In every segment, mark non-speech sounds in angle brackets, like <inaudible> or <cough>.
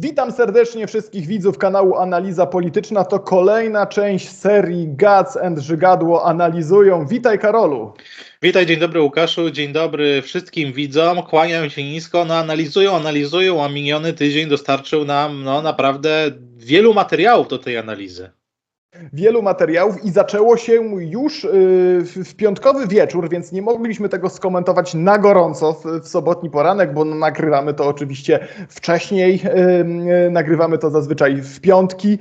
Witam serdecznie wszystkich widzów kanału Analiza Polityczna. To kolejna część serii Gac and Żygadło analizują. Witaj Karolu. Witaj, dzień dobry Łukaszu, dzień dobry wszystkim widzom, kłaniam się nisko, no analizują, analizują, a miniony tydzień dostarczył nam no naprawdę wielu materiałów do tej analizy. Wielu materiałów i zaczęło się już yy, w, piątkowy wieczór, więc nie mogliśmy tego skomentować na gorąco w, sobotni poranek, bo nagrywamy to oczywiście wcześniej, yy, nagrywamy to zazwyczaj w piątki.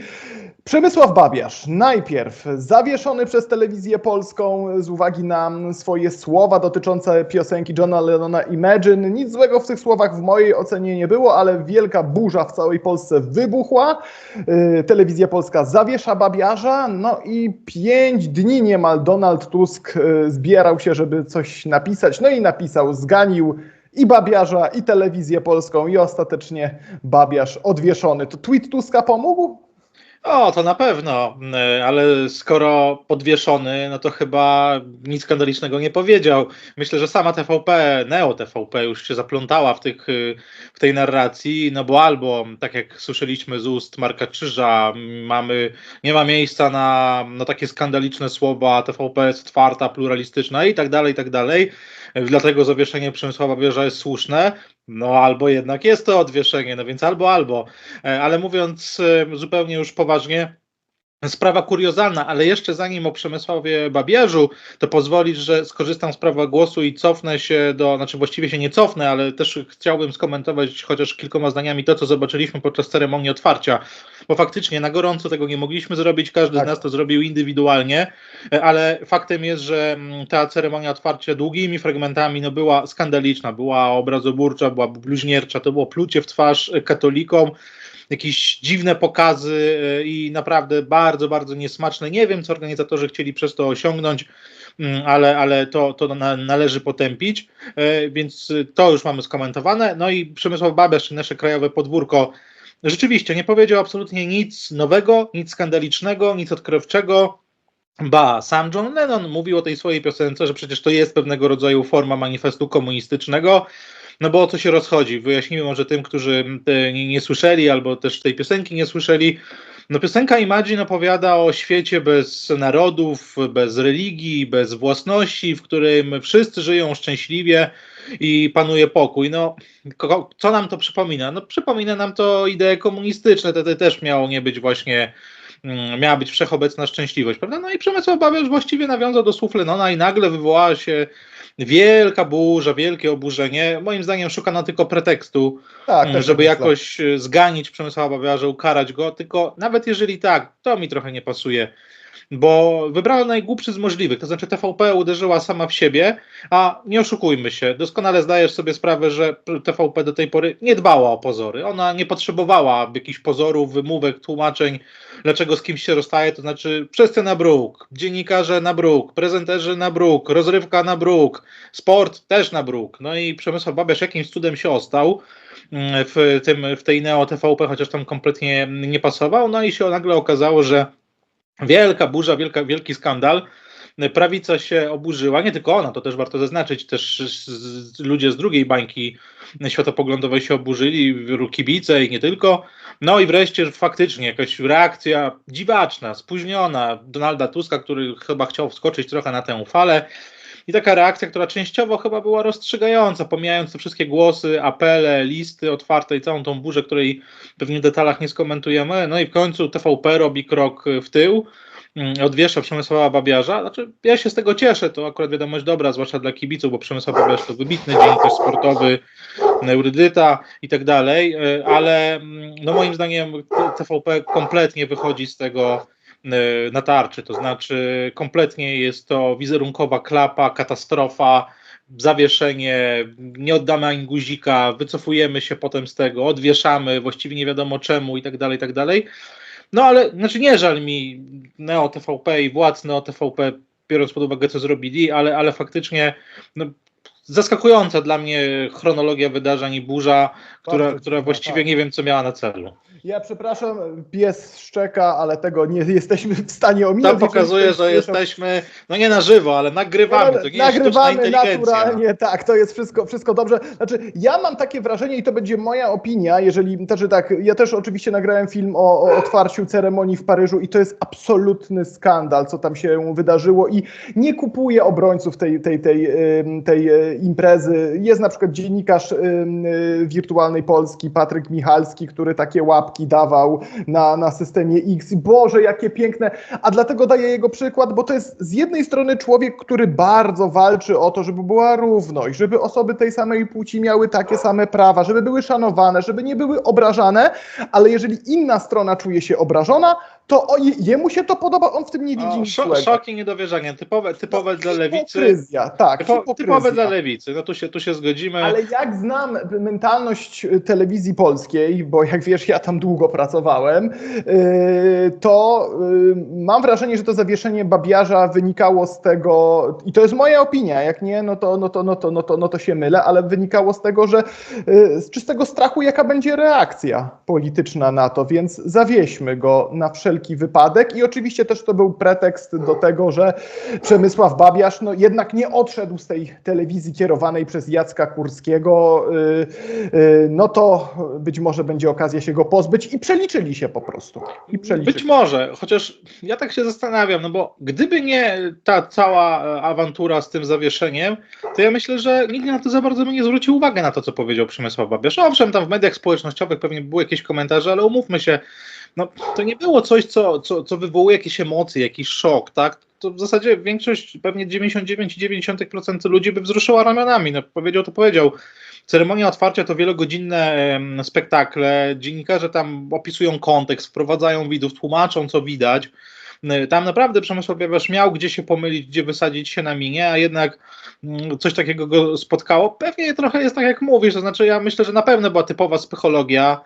Przemysław Babiarz, najpierw zawieszony przez telewizję polską z uwagi na swoje słowa dotyczące piosenki Johna Lennona Imagine. Nic złego w tych słowach w mojej ocenie nie było, ale wielka burza w całej Polsce wybuchła. Yy, Telewizja Polska zawiesza Babiarza, no i pięć dni niemal Donald Tusk yy, zbierał się, żeby coś napisać, no i napisał, zganił i Babiarza, i telewizję polską i ostatecznie Babiarz odwieszony. To tweet Tuska pomógł? O, to na pewno, ale skoro podwieszony, no to chyba nic skandalicznego nie powiedział. Myślę, że sama TVP, Neo TVP już się zaplątała w, tych, w tej narracji, no bo albo, tak jak słyszeliśmy z ust Marka Krzyża, mamy, nie ma miejsca na no, takie skandaliczne słowa, TVP jest otwarta, pluralistyczna i tak dalej, i tak dalej. Dlatego zawieszenie Przemysława Bierza jest słuszne. No albo jednak jest to odwieszenie, no więc albo, albo. Ale mówiąc zupełnie już poważnie, Sprawa kuriozalna, ale jeszcze zanim o Przemysławie Babierzu, to pozwolisz, że skorzystam z prawa głosu i cofnę się do, znaczy właściwie się nie cofnę, ale też chciałbym skomentować chociaż kilkoma zdaniami to, co zobaczyliśmy podczas ceremonii otwarcia, bo faktycznie na gorąco tego nie mogliśmy zrobić, każdy tak. z nas to zrobił indywidualnie, ale faktem jest, że ta ceremonia otwarcia długimi fragmentami no była skandaliczna, była obrazoburcza, była bluźniercza, to było plucie w twarz katolikom, jakieś dziwne pokazy e, i naprawdę bardzo, bardzo niesmaczne. Nie wiem, co organizatorzy chcieli przez to osiągnąć, mm, ale, ale to, to należy potępić, e, więc to już mamy skomentowane. No i Przemysław Babiarz, nasze krajowe podwórko, rzeczywiście nie powiedział absolutnie nic nowego, nic skandalicznego, nic odkrywczego. Ba, sam John Lennon mówił o tej swojej piosence, że przecież to jest pewnego rodzaju forma manifestu komunistycznego. No bo o co się rozchodzi? Wyjaśnijmy może tym, którzy nie, nie słyszeli albo też tej piosenki nie słyszeli. No piosenka Imagine opowiada o świecie bez narodów, bez religii, bez własności, w którym wszyscy żyją szczęśliwie i panuje pokój. No, co nam to przypomina? No przypomina nam to idee komunistyczne, to też miało nie być właśnie miała być wszechobecna szczęśliwość, prawda? No i Przemysław Babiarz właściwie nawiązał do słów Lenona i nagle wywołała się wielka burza, wielkie oburzenie. Moim zdaniem szukano tylko pretekstu, tak, mm, żeby jakoś e, zganić Przemysława Babiarza, ukarać go, tylko nawet jeżeli tak, to mi trochę nie pasuje bo wybrała najgłupszy z możliwych, to znaczy TVP uderzyła sama w siebie, a nie oszukujmy się, doskonale zdajesz sobie sprawę, że TVP do tej pory nie dbała o pozory, ona nie potrzebowała jakichś pozorów, wymówek, tłumaczeń, dlaczego z kimś się rozstaje, to znaczy wszyscy na bruk, dziennikarze na bruk, prezenterzy na bruk, rozrywka na bruk, sport też na bruk, no i Przemysław Babiarz jakimś cudem się ostał, mm, w, tym, w tej Neo TVP, chociaż tam kompletnie nie pasował, no i się nagle okazało, że Wielka burza, wielka, wielki skandal. Prawica się oburzyła, nie tylko ona, to też warto zaznaczyć, też ludzie z drugiej bańki światopoglądowej się oburzyli, kibice i nie tylko. No i wreszcie faktycznie jakaś reakcja dziwaczna, spóźniona Donalda Tuska, który chyba chciał wskoczyć trochę na tę falę. I taka reakcja, która częściowo chyba była rozstrzygająca, pomijając te wszystkie głosy, apele, listy otwarte i całą tą burzę, której pewnie w detalach nie skomentujemy. No i w końcu TVP robi krok w tył mm, odwiesza Przemysława Babiarza. Znaczy, ja się z tego cieszę, to akurat wiadomość dobra, zwłaszcza dla kibiców, bo Przemysław Babiarz to wybitny dziennikarz sportowy, neurydyta i tak dalej, e, ale mm, no moim zdaniem TVP kompletnie wychodzi z tego E, na tarczy, to znaczy kompletnie jest to wizerunkowa klapa, katastrofa, zawieszenie, nie oddamy ani guzika, wycofujemy się potem z tego, odwieszamy, właściwie nie wiadomo czemu i tak dalej, i tak dalej. No ale, znaczy nie żal mi Neo TVP i władz Neo TVP, biorąc pod uwagę co zrobili, ale, ale faktycznie no, zaskakująca dla mnie chronologia wydarzeń i burza, która, która właściwie tak. nie wiem, co miała na celu. Ja przepraszam, pies szczeka, ale tego nie jesteśmy w stanie ominąć. To pokazuje, że jesteśmy, no nie na żywo, ale nagrywamy. To nie jest Nagrywamy inteligencja. naturalnie, tak, to jest wszystko, wszystko dobrze. Znaczy, ja mam takie wrażenie i to będzie moja opinia, jeżeli, znaczy tak, ja też oczywiście nagrałem film o, o otwarciu ceremonii w Paryżu i to jest absolutny skandal, co tam się wydarzyło i nie kupuję obrońców tej, tej, tej, tej e, imprezy. Jest na przykład dziennikarz y, Wirtualnej Polski, Patryk Michalski, który takie łapki dawał na, na systemie X. Boże, jakie piękne. A dlatego daję jego przykład, bo to jest z jednej strony człowiek, który bardzo walczy o to, żeby była równość, żeby osoby tej samej płci miały takie same prawa, żeby były szanowane, żeby nie były obrażane, ale jeżeli inna strona czuje się obrażona, to o, je- jemu się to podoba, on w tym nie widzi O, nic szok, złego. szok i niedowierzanie, typowe, typowe dla lewicy. Hipokryzja, tak, Typo, hipokryzja. typowe dla lewicy, no tu się, tu się zgodzimy. Ale jak znam mentalność y, telewizji polskiej, bo jak wiesz, ja tam długo pracowałem, yy, to yy, mam wrażenie, że to zawieszenie Babiarza wynikało z tego, i to jest moja opinia, jak nie, no to, no to, no to, no to, no to się mylę, ale wynikało z tego, że yy, z czystego strachu, jaka będzie reakcja polityczna na to, więc zawieźmy go na wszelki wypadek i oczywiście też to był pretekst do tego, że Przemysław Babiarz no, jednak nie odszedł z tej telewizji kierowanej przez Jacka Kurskiego, yy, yy, no to być może będzie okazja się go pozbyć i przeliczyli się po prostu. I przeliczyli. Być może, chociaż ja tak się zastanawiam, no bo gdyby nie ta cała e, awantura z tym zawieszeniem, to ja myślę, że nikt na to za bardzo by nie zwrócił uwagi na to, co powiedział Przemysław Babiarz. Owszem, tam w mediach społecznościowych pewnie były jakieś komentarze, ale umówmy się, no, to nie było coś, co, co, co wywołuje jakieś emocje, jakiś szok, tak? To w zasadzie większość, pewnie 99,9% ludzi by wzruszyła ramionami. No, powiedział to powiedział. Ceremonia otwarcia to wielogodzinne spektakle. Dziennikarze tam opisują kontekst, wprowadzają widzów, tłumaczą, co widać. Y, Tam naprawdę Przemysław Babiarz miał gdzie się pomylić, gdzie wysadzić się na minie, a jednak mm, coś takiego go spotkało. Pewnie trochę jest tak, jak mówisz, to znaczy ja myślę, że na pewno była typowa psychologia.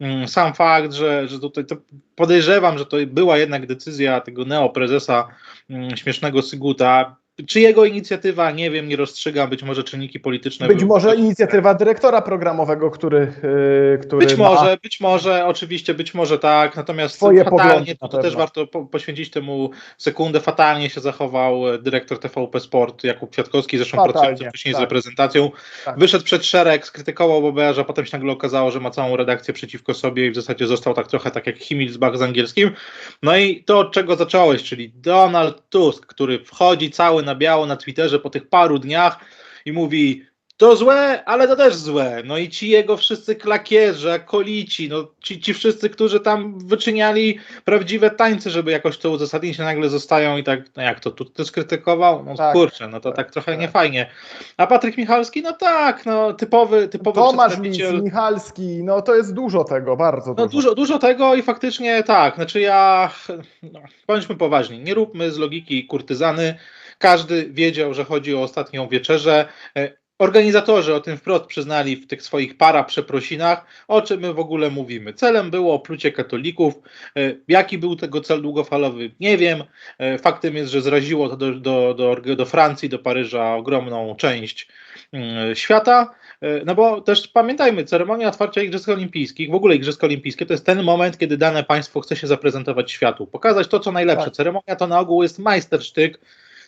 Mm, Sam fakt, że, że tutaj to podejrzewam, że to była jednak decyzja tego neoprezesa mm, śmiesznego Syguta. Czy jego inicjatywa, nie wiem, nie rozstrzygam, być może czynniki polityczne. Być były- może inicjatywa dyrektora programowego, który, yy, który Być ma- może, być może, oczywiście, być może tak, natomiast Swoje fatalnie, to, to też warto po, poświęcić temu sekundę, fatalnie się zachował e, dyrektor TVP Sport Jakub Kwiatkowski, zresztą pracujący wcześniej z tak. reprezentacją, Tak. wyszedł przed szereg, skrytykował Bobearza, potem się nagle okazało, że ma całą redakcję przeciwko sobie i w zasadzie został tak trochę tak jak Himmelsbach z angielskim. No i to, od czego zacząłeś, czyli Donald Tusk, który wchodzi cały na biało na Twitterze po tych paru dniach i mówi to złe, ale to też złe. No i ci jego wszyscy klakierze, kolici, no ci, ci wszyscy, którzy tam wyczyniali prawdziwe tańce, żeby jakoś to uzasadnić, nagle zostają i tak, no jak to, tu ty skrytykował? No Tak, kurczę, no to tak, tak, trochę tak. niefajnie. A Patryk Michalski, no tak, no typowy, typowy Tomasz przedstawiciel. Michalski, no to jest dużo tego, bardzo No dużo. dużo, dużo tego i faktycznie tak, znaczy ja, no, bądźmy poważni, nie róbmy z logiki kurtyzany, każdy wiedział, że chodzi o ostatnią wieczerzę, E, Organizatorzy o tym wprost przyznali w tych swoich para przeprosinach, o czym my w ogóle mówimy. Celem było oplucie katolików. E, Jaki był tego cel długofalowy? Nie wiem. E, Faktem jest, że zraziło to do, do, do, do Francji, do Paryża ogromną część mm, świata. No bo też pamiętajmy, ceremonia otwarcia Igrzysk Olimpijskich, w ogóle Igrzyska Olimpijskie, to jest ten moment, kiedy dane państwo chce się zaprezentować światu, pokazać to, co najlepsze. Tak. Ceremonia to na ogół jest majstersztyk,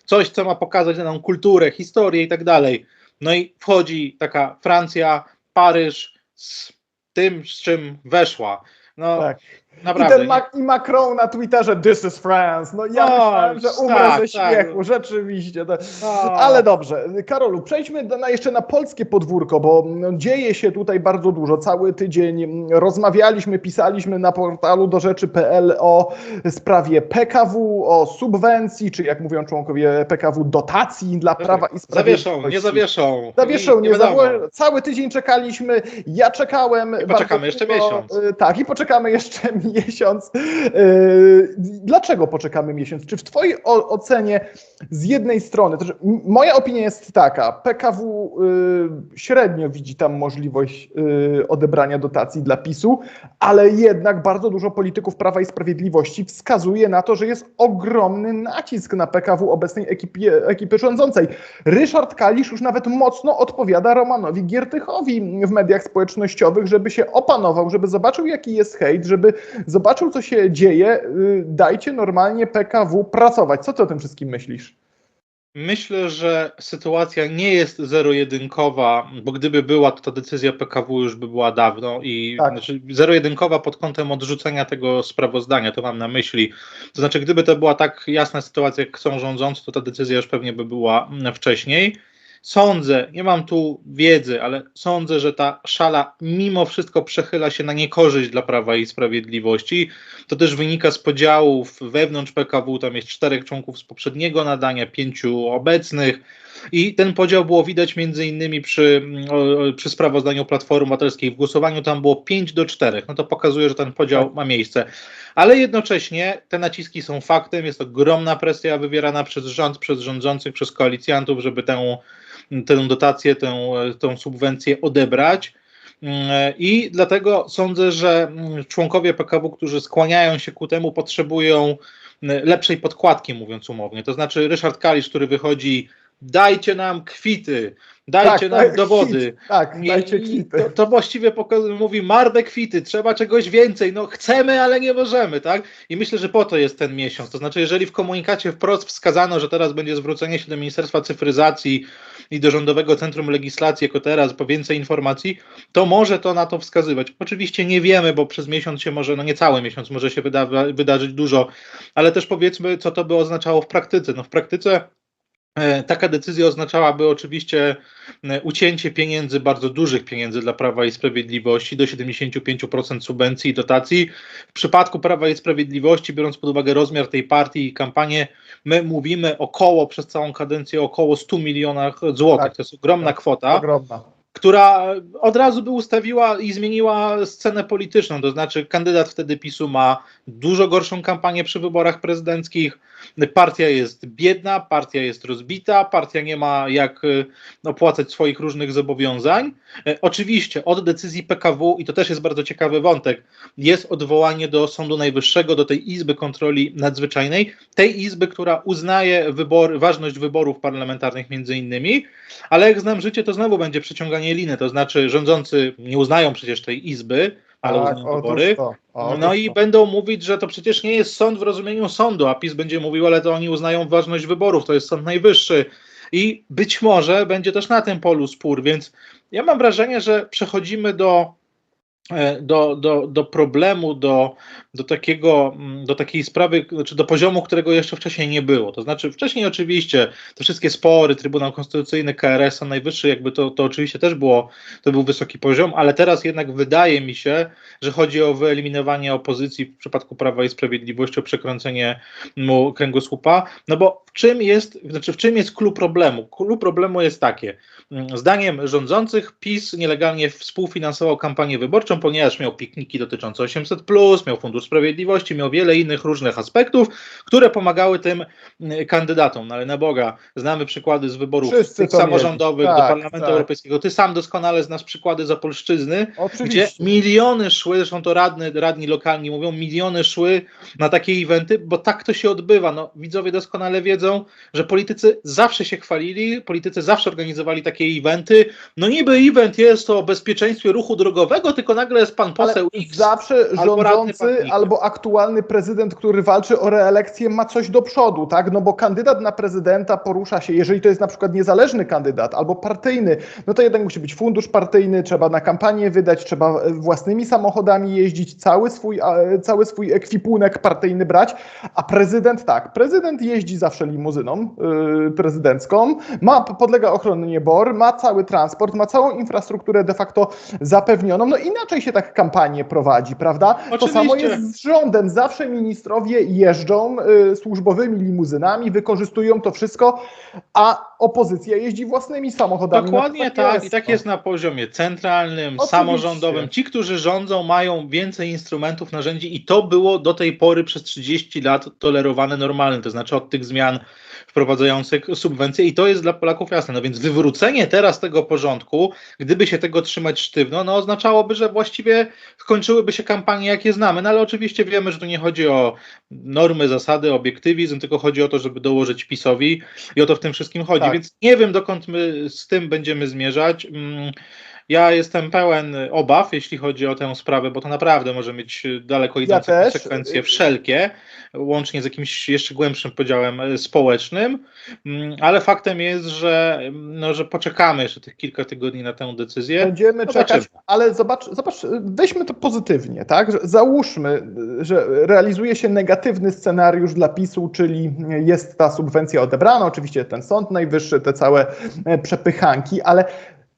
coś, co ma pokazać daną kulturę, historię i tak dalej. No i wchodzi taka Francja, Paryż z tym, z czym weszła. No Tak. I naprawdę. ten Ma i Macron na Twitterze, this is France. No ja No, myślałem, że umrę tak, ze tak. śmiechu, rzeczywiście. To... No. Ale dobrze, Karolu, przejdźmy na, jeszcze na polskie podwórko, bo no, dzieje się tutaj bardzo dużo. Cały tydzień rozmawialiśmy, pisaliśmy na portalu do rzeczy.pl o sprawie PKW, o subwencji, czy jak mówią członkowie PKW, dotacji dla Prawa i Sprawiedliwości. Zawieszą, nie zawieszą. Zawieszą, I nie wiadomo. zawo- Cały tydzień czekaliśmy. Ja czekałem. I poczekamy jeszcze długo. miesiąc. Tak, i poczekamy jeszcze miesiąc. <laughs> Yy, Dlaczego poczekamy miesiąc? Czy w Twojej ocenie z jednej strony, to, m- moja opinia jest taka, PKW yy, średnio widzi tam możliwość yy, odebrania dotacji dla PiSu, ale jednak bardzo dużo polityków Prawa i Sprawiedliwości wskazuje na to, że jest ogromny nacisk na PKW obecnej ekipie, ekipy rządzącej. Ryszard Kalisz już nawet mocno odpowiada Romanowi Giertychowi w mediach społecznościowych, żeby się opanował, żeby zobaczył, jaki jest hejt, żeby zobaczył, co się dzieje. Yy, Dajcie normalnie PKW pracować. Co ty o tym wszystkim myślisz? Myślę, że sytuacja nie jest zero-jedynkowa, bo gdyby była, to ta decyzja PKW już by była dawno i Tak. znaczy zero-jedynkowa pod kątem odrzucenia tego sprawozdania, to mam na myśli. To znaczy, gdyby to była tak jasna sytuacja, jak chcą rządzący, to ta decyzja już pewnie by była mm, wcześniej. Sądzę, nie mam tu wiedzy, ale sądzę, że ta szala mimo wszystko przechyla się na niekorzyść dla Prawa i Sprawiedliwości. To też wynika z podziałów wewnątrz PKW. Tam jest czterech członków z poprzedniego nadania, pięciu obecnych. I ten podział było widać między innymi przy, mm, przy sprawozdaniu Platformy Obywatelskiej. W głosowaniu tam było 5 do 4. No to pokazuje, że ten podział Tak. ma miejsce. Ale jednocześnie te naciski są faktem. Jest ogromna presja wywierana przez rząd, przez rządzących, przez koalicjantów, żeby tę, tę dotację, tę, tę subwencję odebrać. Mm, I dlatego sądzę, że mm, członkowie PKW, którzy skłaniają się ku temu, potrzebują mm, lepszej podkładki, mówiąc umownie. To znaczy, Ryszard Kalisz, który wychodzi, dajcie nam kwity, dajcie nam tak, dowody. kwit, tak, Nie, dajcie kwity. To, to właściwie mówi marne kwity, trzeba czegoś więcej, no chcemy, ale nie możemy, tak? I myślę, że po to jest ten miesiąc. To znaczy, jeżeli w komunikacie wprost wskazano, że teraz będzie zwrócenie się do Ministerstwa Cyfryzacji i do Rządowego Centrum Legislacji jako teraz po więcej informacji, to może to na to wskazywać. Oczywiście nie wiemy, bo przez miesiąc się może, no nie cały miesiąc, może się wyda wydarzyć dużo, ale też powiedzmy, co to by oznaczało w praktyce. No w praktyce Taka decyzja oznaczałaby oczywiście e, ucięcie pieniędzy, bardzo dużych pieniędzy dla Prawa i Sprawiedliwości, do 75% subwencji i dotacji. W przypadku Prawa i Sprawiedliwości, biorąc pod uwagę rozmiar tej partii i kampanię, my mówimy około przez całą kadencję około 100 milionach złotych. Tak, to jest ogromna tak. kwota Ogromna. która od razu by ustawiła i zmieniła scenę polityczną. To znaczy, kandydat wtedy PiSu ma dużo gorszą kampanię przy wyborach prezydenckich. Partia jest biedna, partia jest rozbita, partia nie ma jak y, opłacać swoich różnych zobowiązań. E, Oczywiście od decyzji PKW, i to też jest bardzo ciekawy wątek, jest odwołanie do Sądu Najwyższego, do tej Izby Kontroli Nadzwyczajnej, tej Izby, która uznaje wybor, ważność wyborów parlamentarnych między innymi, ale jak znam życie, to znowu będzie przeciąganie liny, to znaczy rządzący nie uznają przecież tej Izby, ale Tak, wybory. No i to. będą mówić, że to przecież nie jest sąd w rozumieniu sądu, a PiS będzie mówił, ale to oni uznają ważność wyborów, to jest Sąd Najwyższy. I być może będzie też na tym polu spór, więc ja mam wrażenie, że przechodzimy do, do, do, do problemu, do, do, takiego, mm, do takiej sprawy, znaczy do poziomu, którego jeszcze wcześniej nie było. To znaczy, wcześniej oczywiście te wszystkie spory, Trybunał Konstytucyjny, KRS, Sąd Najwyższy, jakby to, to oczywiście też było, to był wysoki poziom, ale teraz jednak wydaje mi się, że chodzi o wyeliminowanie opozycji w przypadku Prawa i Sprawiedliwości, o przekręcenie mu kręgosłupa. No bo w czym jest, znaczy w czym jest klucz problemu? Klucz problemu jest takie. Zdaniem rządzących PiS nielegalnie współfinansował kampanię wyborczą, ponieważ miał pikniki dotyczące 800, miał Fundusz Sprawiedliwości, miał wiele innych różnych aspektów, które pomagały tym mm, kandydatom. No ale na Boga, znamy przykłady z wyborów samorządowych mieli. do Tak, Parlamentu tak. Europejskiego. Ty sam doskonale znasz przykłady z Opolszczyzny, gdzie Oczywiście. miliony szły, zresztą to radny, radni lokalni mówią, miliony szły na takie eventy, bo tak to się odbywa. No, widzowie doskonale wiedzą, że politycy zawsze się chwalili, politycy zawsze organizowali takie eventy. No niby event jest o bezpieczeństwie ruchu drogowego, tylko nagle jest pan Ale poseł X. zawsze albo rządzący Pawlik. albo aktualny prezydent, który walczy o reelekcję, ma coś do przodu, tak? No bo kandydat na prezydenta porusza się, jeżeli to jest na przykład niezależny kandydat albo partyjny, no to jednak musi być fundusz partyjny, trzeba na kampanię wydać, trzeba e, własnymi samochodami jeździć, cały swój, cały swój ekwipunek partyjny brać, a prezydent tak, prezydent jeździ zawsze limuzyną yy, prezydencką, ma, podlega ochronie BOR, ma cały transport, ma całą infrastrukturę de facto zapewnioną, no inaczej się tak kampanię prowadzi, prawda? To Oczywiście. samo jest z rządem. Zawsze ministrowie jeżdżą y, służbowymi limuzynami, wykorzystują to wszystko, a opozycja jeździ własnymi samochodami. Dokładnie No to tak. I tak jest na poziomie centralnym, Oczywiście. samorządowym. Ci, którzy rządzą, mają więcej instrumentów, narzędzi i to było do tej pory przez 30 lat tolerowane normalne, to znaczy od tych zmian wprowadzających subwencje i to jest dla Polaków jasne. No więc wywrócenie teraz tego porządku, gdyby się tego trzymać sztywno, no oznaczałoby, że właściwie skończyłyby się kampanie, jakie znamy. No ale oczywiście wiemy, że tu nie chodzi o normy, zasady, obiektywizm, tylko chodzi o to, żeby dołożyć PiSowi i o to w tym wszystkim chodzi. Tak. Więc nie wiem, dokąd my z tym będziemy zmierzać. Ja jestem pełen obaw, jeśli chodzi o tę sprawę, bo to naprawdę może mieć daleko idące też. konsekwencje wszelkie, łącznie z jakimś jeszcze głębszym podziałem e, społecznym, Mm, ale faktem jest, że, mm, no, że poczekamy jeszcze tych kilka tygodni na tę decyzję. Będziemy Zobaczymy. czekać, ale zobacz, zobacz, weźmy to pozytywnie, tak? Załóżmy, że realizuje się negatywny scenariusz dla PiSu, czyli jest ta subwencja odebrana, oczywiście ten Sąd Najwyższy, te całe e, przepychanki, ale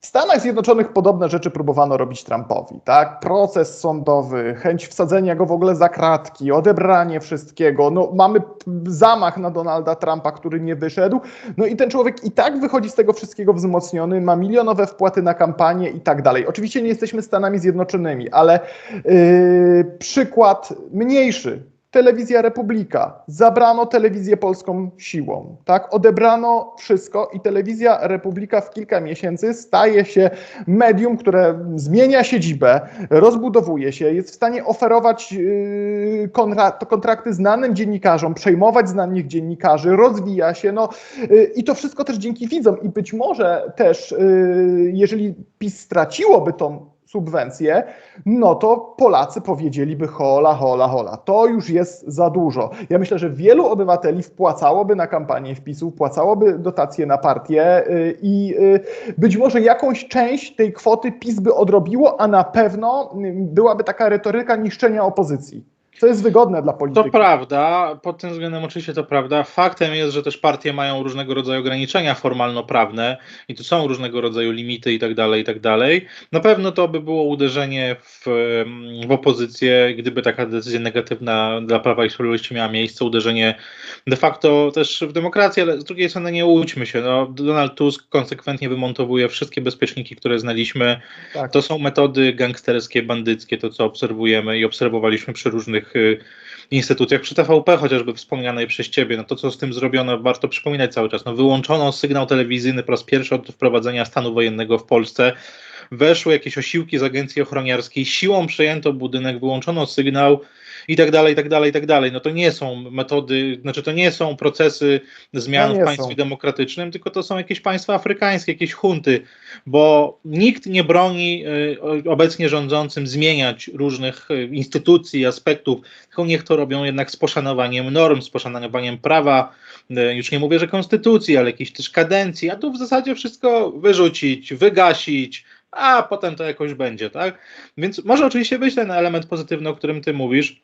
w Stanach Zjednoczonych podobne rzeczy próbowano robić Trumpowi, tak? Proces sądowy, chęć wsadzenia go w ogóle za kratki, odebranie wszystkiego. No, mamy zamach na Donalda Trumpa, który nie wyszedł. No i ten człowiek i tak wychodzi z tego wszystkiego wzmocniony, ma milionowe wpłaty na kampanię i tak dalej. Oczywiście nie jesteśmy Stanami Zjednoczonymi, ale yy, przykład mniejszy. Telewizja Republika. Zabrano telewizję polską siłą, tak? Odebrano wszystko i telewizja Republika w kilka miesięcy staje się medium, które zmienia siedzibę, rozbudowuje się, jest w stanie oferować yy, kontra- kontrakty znanym dziennikarzom, przejmować znanych dziennikarzy, rozwija się, no yy, i to wszystko też dzięki widzom i być może też, yy, jeżeli PiS straciłoby tą subwencję, no to Polacy powiedzieliby hola, hola, hola, to już jest za dużo. Ja myślę, że wielu obywateli wpłacałoby na kampanię wpisów, wpłacałoby dotacje na partię y, i y, być może jakąś część tej kwoty PiS by odrobiło, a na pewno y, byłaby taka retoryka niszczenia opozycji. Co jest wygodne dla To polityki. prawda, pod tym względem oczywiście to prawda. Faktem jest, że też partie mają różnego rodzaju ograniczenia formalno-prawne i tu są różnego rodzaju limity i tak dalej, i tak dalej. Na pewno to by było uderzenie w, w opozycję, gdyby taka decyzja negatywna dla Prawa i Sprawiedliwości miała miejsce, uderzenie de facto też w demokrację, ale z drugiej strony nie łudźmy się. No, Donald Tusk konsekwentnie wymontowuje wszystkie bezpieczniki, które znaliśmy. Tak. To są metody gangsterskie, bandyckie, to co obserwujemy i obserwowaliśmy przy różnych y, instytucjach, przy TVP chociażby wspomnianej przez ciebie, no to co z tym zrobiono, warto przypominać cały czas. No, wyłączono sygnał telewizyjny po raz pierwszy od wprowadzenia stanu wojennego w Polsce. Weszły jakieś osiłki z agencji ochroniarskiej, siłą przejęto budynek, wyłączono sygnał i tak dalej, i tak dalej, i tak dalej. No to nie są metody, znaczy to nie są procesy zmian No w państwie są. demokratycznym, tylko to są jakieś państwa afrykańskie, jakieś hunty, bo nikt nie broni y, obecnie rządzącym zmieniać różnych y, instytucji, aspektów, tylko niech to robią jednak z poszanowaniem norm, z poszanowaniem prawa, y, już nie mówię, że konstytucji, ale jakiejś też kadencji, a tu w zasadzie wszystko wyrzucić, wygasić, a potem to jakoś będzie, tak? Więc może oczywiście być ten element pozytywny, o którym ty mówisz,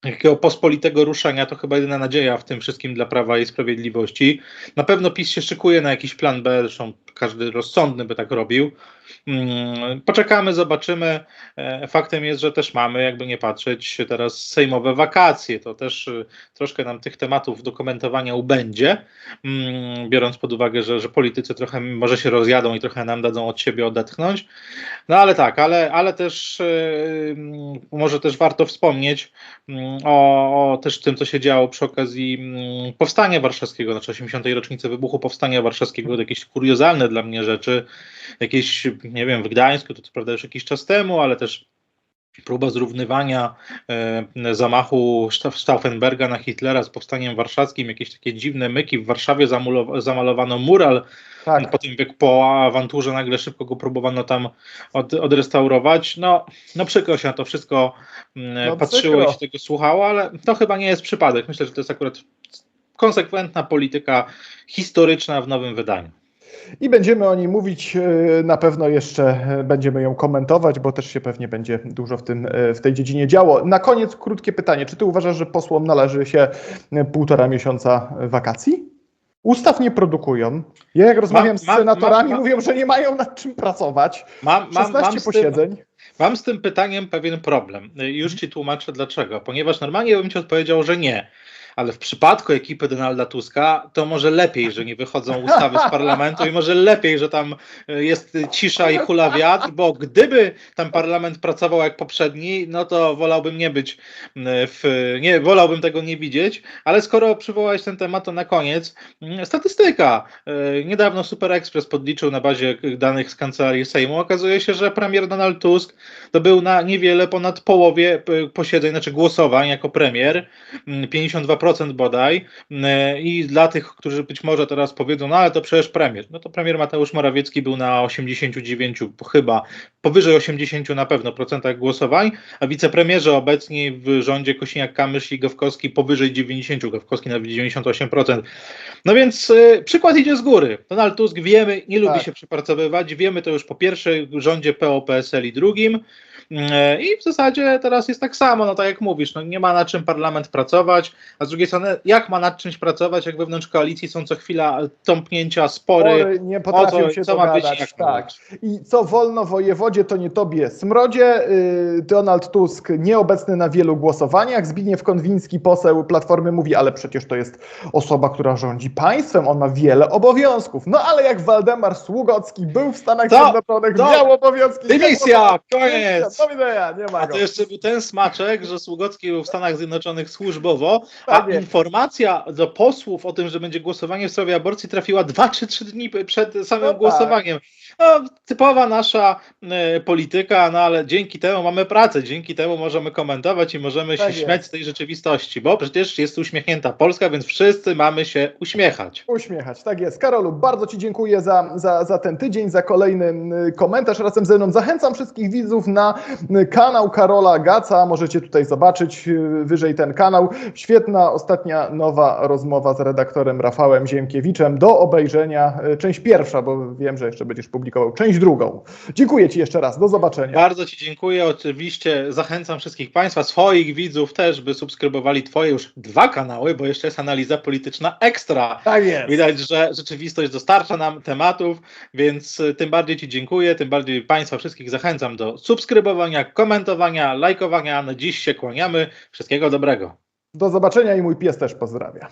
takiego pospolitego ruszenia, to chyba jedyna nadzieja w tym wszystkim dla Prawa i Sprawiedliwości. Na pewno PiS się szykuje na jakiś plan B, zresztą każdy rozsądny by tak robił. Mm, Poczekamy, zobaczymy. E, Faktem jest, że też mamy, jakby nie patrzeć, teraz sejmowe wakacje. To też y, troszkę nam tych tematów do komentowania ubędzie, mm, biorąc pod uwagę, że, że politycy trochę może się rozjadą i trochę nam dadzą od siebie odetchnąć. No ale tak, ale, ale też y, mm, może też warto wspomnieć o, o też tym, co się działo przy okazji Powstania Warszawskiego, znaczy 80. rocznicy wybuchu Powstania Warszawskiego, jakieś kuriozalne dla mnie rzeczy, jakieś, nie wiem, w Gdańsku, to co prawda już jakiś czas temu, ale też próba zrównywania e, zamachu Sta- Stauffenberga na Hitlera z powstaniem warszawskim, jakieś takie dziwne myki. W Warszawie zamalowano mural, Tak. po tym jak po awanturze nagle szybko go próbowano tam od, odrestaurować. No, no przykro się na to wszystko mm, No, patrzyło przykro. i się tego słuchało, ale to chyba nie jest przypadek. Myślę, że to jest akurat konsekwentna polityka historyczna w nowym wydaniu. I będziemy o niej mówić, e, na pewno jeszcze e, będziemy ją komentować, bo też się pewnie będzie dużo w, tym, e, w tej dziedzinie działo. Na koniec krótkie pytanie. Czy ty uważasz, że posłom należy się półtora miesiąca wakacji? Ustaw nie produkują. Ja jak rozmawiam z senatorami, mam- mówią, że nie mają nad czym pracować. Mam, mam, 16 mam, z tym, posiedzeń. Mam z tym pytaniem pewien problem. Już ci tłumaczę dlaczego. Ponieważ normalnie bym ci odpowiedział, że nie. Ale w przypadku ekipy Donalda Tuska, to może lepiej, że nie wychodzą ustawy z parlamentu i może lepiej, że tam y, jest cisza i hula wiatr, bo gdyby tam parlament pracował jak poprzedni, no to wolałbym nie być w, nie, wolałbym tego nie widzieć, ale skoro przywołałeś ten temat, to na koniec statystyka. Y, Niedawno Super Express podliczył na bazie danych z kancelarii Sejmu. Okazuje się, że premier Donald Tusk to był na niewiele ponad połowie y, posiedzeń, znaczy głosowań jako premier, mm, 52% bodaj. Y, I dla tych, którzy być może teraz powiedzą, no ale to przecież premier. No to premier Mateusz Morawiecki był na 89 chyba, powyżej 80 na pewno procentach głosowań, a wicepremierzy obecni w rządzie Kosiniak-Kamysz i Gawkowski powyżej 90, Gawkowski nawet 98%. No więc y, przykład idzie z góry. Donald Tusk wiemy, nie lubi Tak. się przypracowywać, wiemy to już po pierwszym rządzie PO-PSL i drugim y, i w zasadzie teraz jest tak samo, no tak jak mówisz, no nie ma na czym parlament pracować, a z drugiej strony jak ma nad czymś pracować, jak wewnątrz koalicji są co chwila tąpnięcia, spory, Spory nie potrafią co- się co ma być, jak tak. I co wolno wojewodzie, to nie tobie smrodzie. Y, Donald Tusk nieobecny na wielu głosowaniach. Zbigniew Konwiński, poseł Platformy, mówi, ale przecież to jest osoba, która rządzi państwem, on ma wiele obowiązków. No ale jak Waldemar Sługocki był w Stanach To- Zjednoczonych, to- miał obowiązki. Dymisja, koniec! Do widzenia, nie ma A go. to jeszcze był ten smaczek, że Sługocki był w Stanach Zjednoczonych służbowo, a Tak jest. informacja do posłów o tym, że będzie głosowanie w sprawie aborcji trafiła 2 czy 3 dni przed samym No tak. głosowaniem. No, typowa nasza e, polityka, no ale dzięki temu mamy pracę, dzięki temu możemy komentować i możemy Tak się jest. śmiać z tej rzeczywistości, bo przecież jest uśmiechnięta Polska, więc wszyscy mamy się uśmiechać. Uśmiechać, tak jest. Karolu, bardzo Ci dziękuję za, za, za ten tydzień, za kolejny y, komentarz razem ze mną. Zachęcam wszystkich widzów na kanał Karola Gaca. Możecie tutaj zobaczyć y, wyżej ten kanał. Świetna ostatnia nowa rozmowa z redaktorem Rafałem Ziemkiewiczem. Do obejrzenia y, część pierwsza, bo wiem, że jeszcze będziesz publikował część drugą. Dziękuję Ci jeszcze raz. Do zobaczenia. Bardzo Ci dziękuję. Oczywiście zachęcam wszystkich Państwa, swoich widzów też, by subskrybowali Twoje już dwa kanały, bo jeszcze jest analiza polityczna ekstra. Tak jest. Widać, że rzeczywistość dostarcza nam tematów, więc y, tym bardziej Ci dziękuję, tym bardziej Państwa wszystkich zachęcam do subskrybowania, komentowania, lajkowania. Na dziś się kłaniamy. Wszystkiego dobrego. Do zobaczenia i mój pies też pozdrawia.